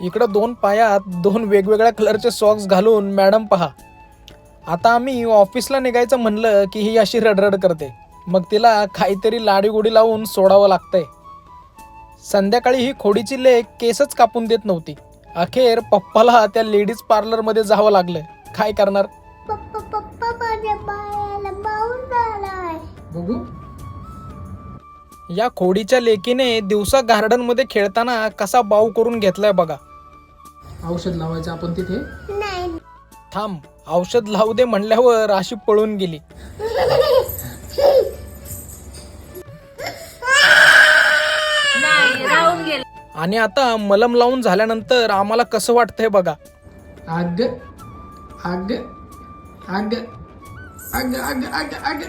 इकडं दोन पायात दोन वेगवेगळ्या कलरचे सॉक्स घालून मॅडम पहा. आता आम्ही ऑफिसला निघायचं म्हणलं की ही अशी रडरड करते. मग तिला काहीतरी लाडीगोडी लावून सोडावं लागतंय. संध्याकाळी ही खोडीची लेक केसच कापून देत नव्हती. अखेर पप्पाला त्या लेडीज पार्लरमध्ये जावं लागलं काय करणार? या खोडीच्या लेकीने दिवसा गार्डनमध्ये खेळताना कसा बाऊ करून घेतलाय बघा. औषध लावायचं आपण तिथे? नाही. थांब औषध लावू दे म्हणल्यावर अशी पळून गेली. नाही राहून गेले. आणि आता मलम लावून झाल्यानंतर आम्हाला कसं वाटतंय बघा. अग अग अग अग अग अग अग